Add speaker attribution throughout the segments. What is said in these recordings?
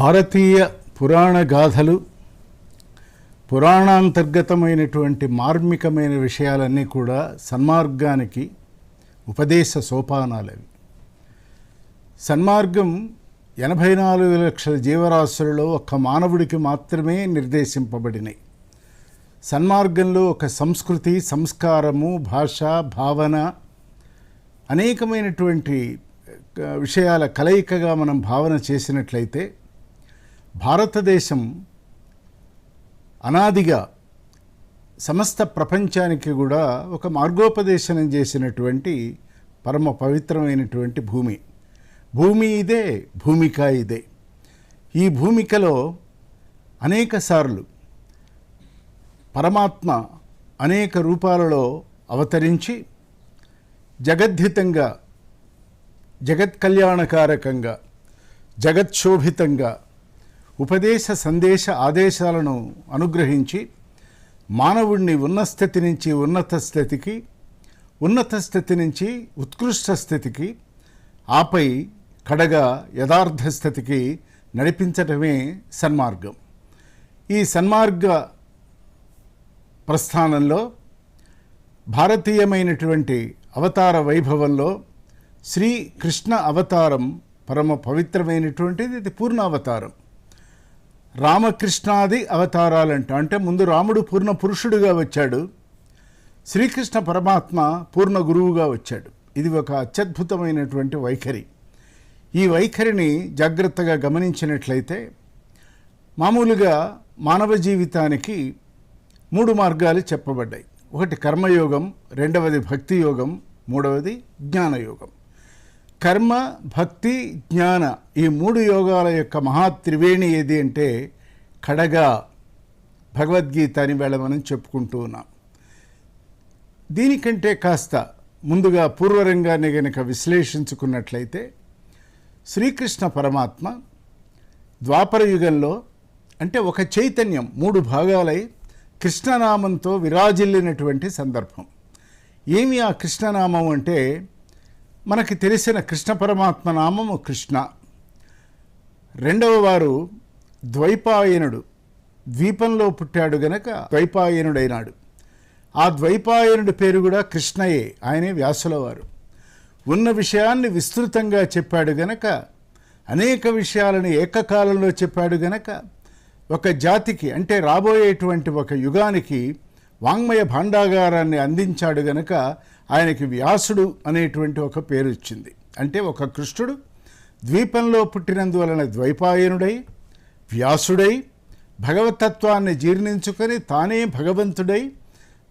Speaker 1: భారతీయ పురాణ గాథలు పురాణాంతర్గతమైనటువంటి మార్మికమైన విషయాలన్నీ కూడా సన్మార్గానికి ఉపదేశ సోపానాలవి. సన్మార్గం ఎనభై నాలుగు లక్షల జీవరాశులలో ఒక్క మానవుడికి మాత్రమే నిర్దేశింపబడినాయి సన్మార్గంలో ఒక సంస్కృతి సంస్కారము భాష భావన అనేకమైనటువంటి విషయాల కలయికగా మనం భావన చేసినట్లయితే భారతదేశం అనాదిగా సమస్త ప్రపంచానికి కూడా ఒక మార్గోపదేశనం చేసినటువంటి పరమ పవిత్రమైనటువంటి భూమి. భూమి ఇదే భూమిక ఇదే. ఈ భూమికలో అనేక సార్లు పరమాత్మ అనేక రూపాలలో అవతరించి జగద్ధితంగా జగత్ కళ్యాణకారకంగా జగత్శోభితంగా ఉపదేశ సందేశ ఆదేశాలను అనుగ్రహించి మానవుణ్ణి ఉన్న స్థితి నుంచి ఉన్నత స్థితికి ఉన్నత స్థితి నుంచి ఉత్కృష్ట స్థితికి ఆపై కడగా యథార్థ స్థితికి నడిపించటమే సన్మార్గం. ఈ సన్మార్గ ప్రస్థానంలో భారతీయమైనటువంటి అవతార వైభవంలో శ్రీ కృష్ణ అవతారం పరమ పవిత్రమైనటువంటిది. ఇది పూర్ణ అవతారం రామకృష్ణాది అవతారాలంట. అంటే ముందు రాముడు పూర్ణ పురుషుడుగా వచ్చాడు. శ్రీకృష్ణ పరమాత్మ పూర్ణ గురువుగా వచ్చాడు. ఇది ఒక అత్యద్భుతమైనటువంటి వైఖరి. ఈ వైఖరిని జాగ్రత్తగా గమనించినట్లయితే మామూలుగా మానవ జీవితానికి మూడు మార్గాలు చెప్పబడ్డాయి. ఒకటి కర్మయోగం రెండవది భక్తి యోగం మూడవది జ్ఞానయోగం. కర్మ భక్తి జ్ఞాన ఈ మూడు యోగాల యొక్క మహాత్రివేణి ఏది అంటే కడగా భగవద్గీత అని వేళ మనం చెప్పుకుంటూ ఉన్నాం. దీనికంటే కాస్త ముందుగా పూర్వరంగాన్ని గనక విశ్లేషించుకున్నట్లయితే శ్రీకృష్ణ పరమాత్మ ద్వాపర యుగంలో అంటే ఒక చైతన్యం మూడు భాగాలై కృష్ణనామంతో విరాజిల్లినటువంటి సందర్భం. ఏమి ఆ కృష్ణనామం అంటే మనకి తెలిసిన కృష్ణ పరమాత్మ నామము కృష్ణ. రెండవ వారు ద్వైపాయనుడు. ద్వీపంలో పుట్టాడు గనక ద్వైపాయనుడైనాడు. ఆ ద్వైపాయనుడి పేరు కూడా కృష్ణయే ఆయనే వ్యాసులవారు ఉన్న విషయాన్ని విస్తృతంగా చెప్పాడు గనక అనేక విషయాలను ఏకకాలంలో చెప్పాడు గనక ఒక జాతికి అంటే రాబోయేటువంటి ఒక యుగానికి వాంగ్మయ భాండాగారాన్ని అందించాడు గనక ఆయనకి వ్యాసుడు అనేటువంటి ఒక పేరు వచ్చింది అంటే ఒక కృష్ణుడు ద్వీపంలో పుట్టినందువలన ద్వైపాయనుడై వ్యాసుడై భగవతత్వాన్ని జీర్ణించుకొని తానే భగవంతుడై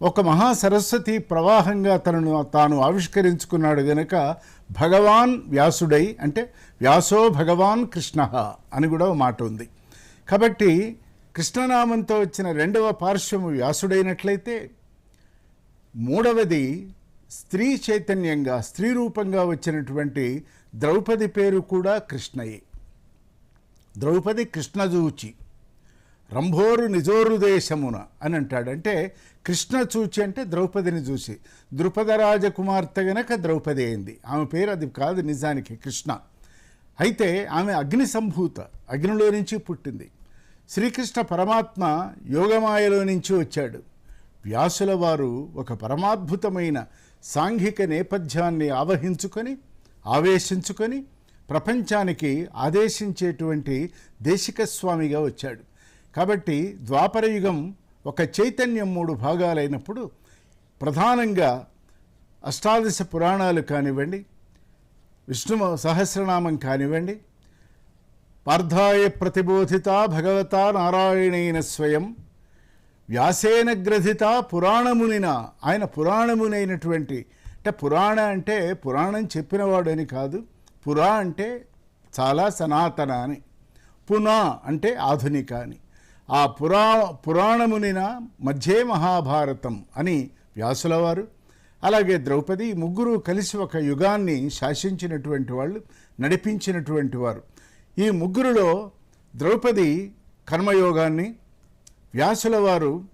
Speaker 1: ఒక మహా సరస్వతి ప్రవాహంగా తనను తాను ఆవిష్కరించుకున్నాడు గనక భగవాన్ వ్యాసుడై అంటే వ్యాసో భగవాన్ కృష్ణ అని కూడా మాట ఉంది. కాబట్టి కృష్ణనామంతో వచ్చిన రెండవ పార్శ్వము వ్యాసుడైనట్లయితే మూడవది స్త్రీ చైతన్యంగా స్త్రీ రూపంగా వచ్చినటువంటి ద్రౌపది పేరు కూడా కృష్ణయే. ద్రౌపది కృష్ణజూచి. రంభోరు నిజోరు దేశమున అని అంటాడంటే కృష్ణ చూచి అంటే ద్రౌపదిని చూసి. ద్రుపద రాజకుమార్తె గనక ద్రౌపది అయింది. ఆమె పేరు అది కాదు నిజానికి కృష్ణ. అయితే ఆమె అగ్ని సంభూత అగ్నిలో నుంచి పుట్టింది. శ్రీకృష్ణ పరమాత్మ యోగమాయలో నుంచి వచ్చాడు. వ్యాసుల వారు ఒక పరమాద్భుతమైన సాంఘిక నేపథ్యాన్ని ఆవహించుకొని ఆవేశించుకొని ప్రపంచానికి ఆదేశించేటువంటి దేశిక స్వామిగా వచ్చాడు. కాబట్టి ద్వాపరయుగం ఒక చైతన్యం మూడు భాగాలైనప్పుడు ప్రధానంగా అష్టాదశ పురాణాలు కానివ్వండి విష్ణు సహస్రనామం కానివ్వండి పార్థాయ ప్రతిబోధిత భగవత నారాయణైన స్వయం వ్యాసేన గ్రథిత పురాణమునిన ఆయన పురాణమునైనటువంటి అంటే పురాణ అంటే పురాణం చెప్పినవాడు అని కాదు పురా అంటే చాలా సనాతన అని పునా అంటే ఆధునిక అని ఆ పురా పురాణమునిన మధ్యే మహాభారతం అని వ్యాసుల వారు అలాగే ద్రౌపది ముగ్గురు కలిసి ఒక యుగాన్ని శాసించినటువంటి వాళ్ళు నడిపించినటువంటి వారు. ఈ ముగ్గురులో ద్రౌపది కర్మయోగాన్ని వ్యాసుల వారు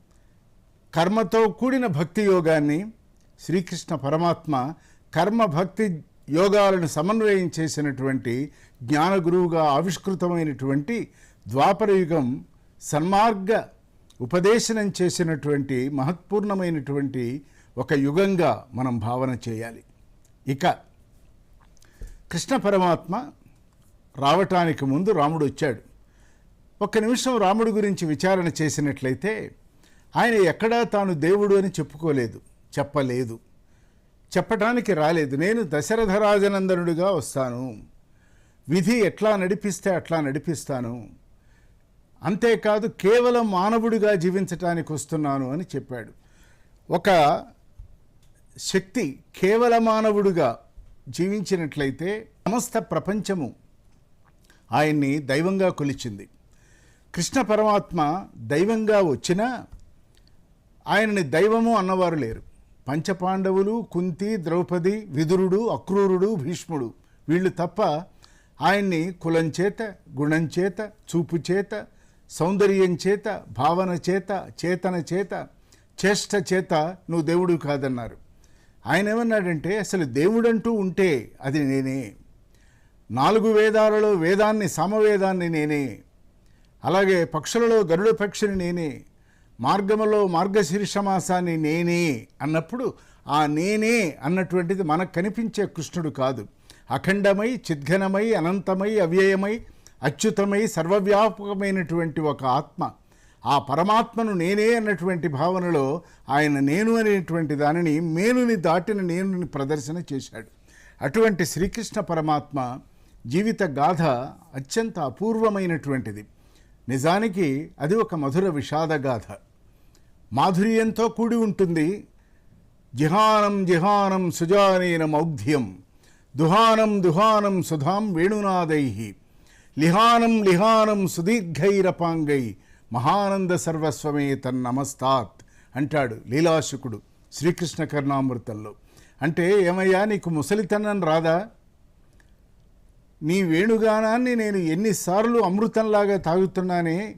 Speaker 1: కర్మతో కూడిన భక్తి యోగాన్ని శ్రీకృష్ణ పరమాత్మ కర్మ భక్తి యోగాలను సమన్వయం చేసినటువంటి జ్ఞానగురువుగా ఆవిష్కృతమైనటువంటి ద్వాపర యుగం సన్మార్గ ఉపదేశనం చేసినటువంటి మహత్పూర్ణమైనటువంటి ఒక యుగంగా మనం భావన చేయాలి. ఇక కృష్ణ పరమాత్మ రావటానికి ముందు రాముడు వచ్చాడు. ఒక్క నిమిషం రాముడి గురించి విచారణ చేసినట్లయితే ఆయన ఎక్కడా తాను దేవుడు అని చెప్పుకోలేదు చెప్పలేదు. చెప్పటానికి రాలేదు. నేను దశరథరాజనందనుడిగా వస్తాను. విధి ఎట్లా నడిపిస్తే అట్లా నడిపిస్తాను. అంతేకాదు కేవలం మానవుడిగా జీవించటానికి వస్తున్నాను అని చెప్పాడు. ఒక శక్తి కేవల మానవుడిగా జీవించినట్లయితే సమస్త ప్రపంచము ఆయన్ని దైవంగా కొలిచింది. కృష్ణ పరమాత్మ దైవంగా వచ్చినా ఆయనని దైవము అన్నవారు లేరు. పంచపాండవులు కుంతి ద్రౌపది విదురుడు అక్రూరుడు భీష్ముడు వీళ్ళు తప్ప ఆయన్ని కులం చేత గుణం చేత చూపు చేత సౌందర్యం చేత భావన చేత చేతన చేత చేష్ట చేత నువ్వు దేవుడు కాదన్నారు. ఆయన ఏమన్నాడంటే అసలు దేవుడంటూ ఉంటే అది నేనే. నాలుగు వేదాలలో వేదాన్ని సమవేదాన్ని నేనే. అలాగే పక్షులలో గరుడ పక్షిని నేనే మార్గములో మార్గశీర్షమాసాన్ని నేనే అన్నప్పుడు ఆ నేనే అన్నటువంటిది మనకు కనిపించే కృష్ణుడు కాదు. అఖండమై చిద్ఘనమై అనంతమై అవ్యయమై అచ్యుతమై సర్వవ్యాపకమైనటువంటి ఒక ఆత్మ. ఆ పరమాత్మను నేనే అన్నటువంటి భావనలో ఆయన నేను అనేటువంటి దానిని మేనుని దాటిన నేనుని ప్రదర్శన చేశాడు. అటువంటి శ్రీకృష్ణ పరమాత్మ జీవిత గాథ అత్యంత అపూర్వమైనటువంటిది. నిజానికి అది ఒక మధుర విషాదగాథ మాధుర్యంతో కూడి ఉంటుంది. జిహానం జిహానం సుజానేన మౌగ్ధ్యం. దుహానం దుహానం సుధాం వేణునాదై లిహానం లిహానం సుదీర్ఘైరపాంగై. మహానంద సర్వస్వమే తన్నమస్తాత్ అంటాడు లీలాశుకుడు శ్రీకృష్ణ కర్ణామృతంలో. అంటే ఏమయ్యా నీకు ముసలితనం రాదా? నీ వేణుగానాన్ని నేను ఎన్నిసార్లు అమృతంలాగా తాగుతున్నానే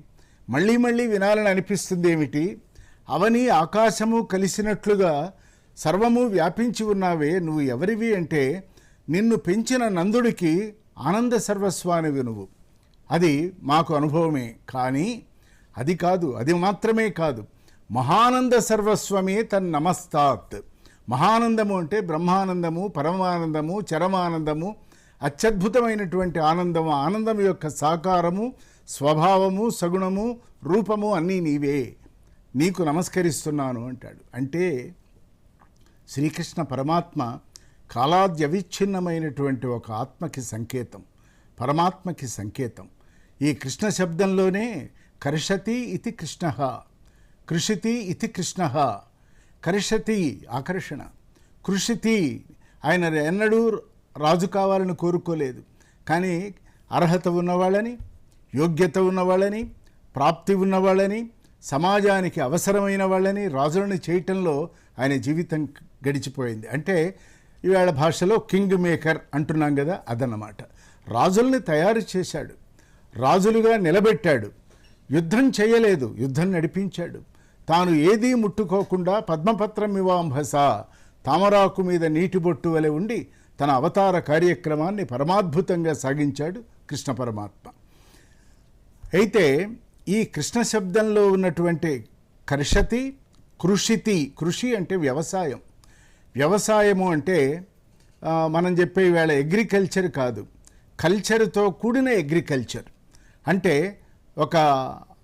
Speaker 1: మళ్ళీ మళ్ళీ వినాలని అనిపిస్తుంది ఏమిటి? అవని ఆకాశము కలిసినట్లుగా సర్వము వ్యాపించి ఉన్నావే నువ్వు ఎవరివి అంటే నిన్ను పెంచిన నందుడికి ఆనంద సర్వస్వానివి నువ్వు. అది మాకు అనుభవమే కానీ అది కాదు అది మాత్రమే కాదు. మహానంద సర్వస్వమే తన్ నమస్తాత్ మహానందము అంటే బ్రహ్మానందము పరమానందము చరమానందము అత్యద్భుతమైనటువంటి ఆనందము ఆనందం యొక్క సాకారము స్వభావము సగుణము రూపము అన్నీ నీవే. నీకు నమస్కరిస్తున్నాను అంటాడు. అంటే శ్రీకృష్ణ పరమాత్మ కాలాద్యవిచ్ఛిన్నమైనటువంటి ఒక ఆత్మకి సంకేతం పరమాత్మకి సంకేతం. ఈ కృష్ణ శబ్దంలోనే కర్షతి ఇది కృష్ణ కృషితి ఇది కృష్ణ కర్షతి ఆకర్షణ కృషితి ఆయన ఎన్నడూ రాజు కావాలని కోరుకోలేదు. కానీ అర్హత ఉన్నవాళ్ళని యోగ్యత ఉన్నవాళ్ళని ప్రాప్తి ఉన్నవాళ్ళని సమాజానికి అవసరమైన వాళ్ళని రాజులను చేయటంలో ఆయన జీవితం గడిచిపోయింది. అంటే ఇవాళ భాషలో కింగ్ మేకర్ అంటున్నాం కదా అదన్నమాట. రాజుల్ని తయారు చేశాడు. రాజులుగా నిలబెట్టాడు. యుద్ధం చేయలేదు. యుద్ధం నడిపించాడు. తాను ఏదీ ముట్టుకోకుండా పద్మపత్రం ఇవాంభస తామరాకు మీద నీటి బొట్టు వలె ఉండి తన అవతార కార్యక్రమాన్ని పరమాద్భుతంగా సాగించాడు కృష్ణ పరమాత్మ. అయితే ఈ కృష్ణ శబ్దంలో ఉన్నటువంటి కర్షతి కృషితి కృషి అంటే వ్యవసాయం. వ్యవసాయము అంటే మనం చెప్పే వేళ అగ్రికల్చర్ కాదు. కల్చర్తో కూడిన అగ్రికల్చర్ అంటే ఒక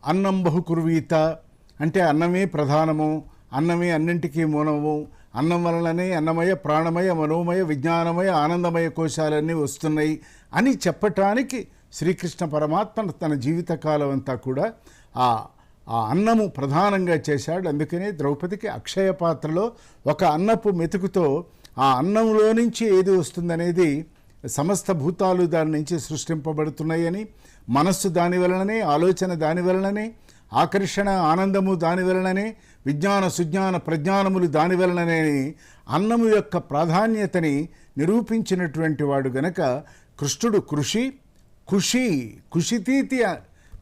Speaker 1: అన్నం బహుకుర్వీత అంటే అన్నమే ప్రధానము అన్నమే అన్నింటికీ మూలము అన్నం వలననే అన్నమయ ప్రాణమయ మనోమయ విజ్ఞానమయ ఆనందమయ కోశాలన్నీ వస్తున్నాయి అని చెప్పటానికి శ్రీకృష్ణ పరమాత్మ తన జీవితకాలం అంతా కూడా ఆ ఆ అన్నము ప్రధానంగా చేశాడు. అందుకనే ద్రౌపదికి అక్షయ పాత్రలో ఒక అన్నపు మెతుకుతో ఆ అన్నంలో నుంచి ఏది వస్తుందనేది సమస్త భూతాలు దాని నుంచి సృష్టింపబడుతున్నాయని మనస్సు దాని వలననే ఆలోచన దాని వలననే ఆకర్షణ ఆనందము దాని వలననే విజ్ఞాన సుజ్ఞాన ప్రజ్ఞానములు దాని వలననే అన్నము యొక్క ప్రాధాన్యతని నిరూపించినటువంటి వాడు గనక కృష్ణుడు కృషి ఖుషి ఖుషితీతి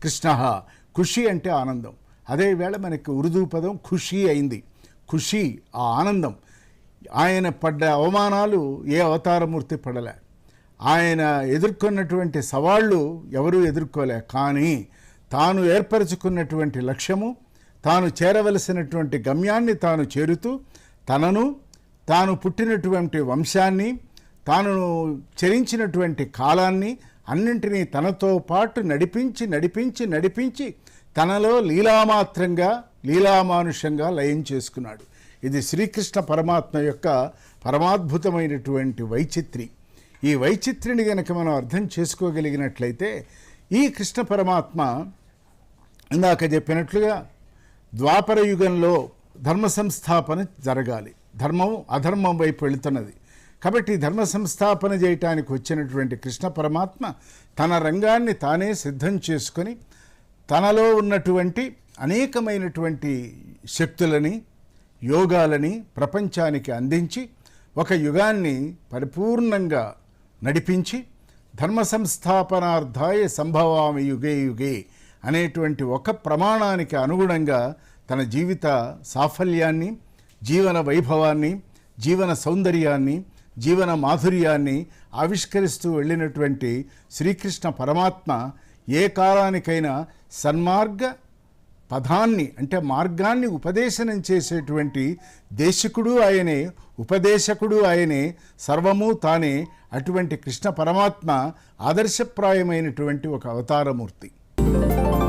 Speaker 1: కృష్ణ ఖుషి అంటే ఆనందం. అదే వేళ మనకి ఉర్దూ పదం ఖుషి అయింది. ఖుషి ఆ ఆనందం. ఆయన పడ్డ అవమానాలు ఏ అవతారమూర్తి పడలే. ఆయన ఎదుర్కొన్నటువంటి సవాళ్ళు ఎవరూ ఎదుర్కోలే. కానీ తాను ఏర్పరచుకున్నటువంటి లక్ష్యము తాను చేరవలసినటువంటి గమ్యాన్ని తాను చేరుతూ తనను తాను పుట్టినటువంటి వంశాన్ని తాను చరించినటువంటి కాలాన్ని అన్నింటినీ తనతో పాటు నడిపించి నడిపించి నడిపించి తనలో లీలామాత్రంగా లీలామానుషంగా లయం చేసుకున్నాడు. ఇది శ్రీకృష్ణ పరమాత్మ యొక్క పరమాద్భుతమైనటువంటి వైచిత్రి. ఈ వైచిత్రిని గనక మనం అర్థం చేసుకోగలిగినట్లయితే ఈ కృష్ణ పరమాత్మ ఇందాక చెప్పినట్లుగా ద్వాపర యుగంలో ధర్మ సంస్థాపన జరగాలి. ధర్మం అధర్మం వైపు వెళుతున్నది. కాబట్టి ధర్మ సంస్థాపన చేయటానికి వచ్చినటువంటి కృష్ణ పరమాత్మ తన రంగాన్ని తానే సిద్ధం చేసుకొని తనలో ఉన్నటువంటి అనేకమైనటువంటి శక్తులని యోగాలని ప్రపంచానికి అందించి ఒక యుగాన్ని పరిపూర్ణంగా నడిపించి ధర్మ సంస్థాపనార్థాయ సంభవామి యుగే యుగే అనేటువంటి ఒక ప్రమాణానికి అనుగుణంగా తన జీవిత సాఫల్యాన్ని జీవన వైభవాన్ని జీవన సౌందర్యాన్ని జీవన మాధుర్యాన్ని ఆవిష్కరిస్తూ వెళ్ళినటువంటి శ్రీకృష్ణ పరమాత్మ ఏ కాలానికైనా సన్మార్గ పదాన్ని అంటే మార్గాన్ని ఉపదేశనం చేసేటువంటి దేశకుడు ఆయనే ఉపదేశకుడు ఆయనే సర్వము తానే అటువంటి కృష్ణ పరమాత్మ ఆదర్శప్రాయమైనటువంటి ఒక అవతారమూర్తి. Bye.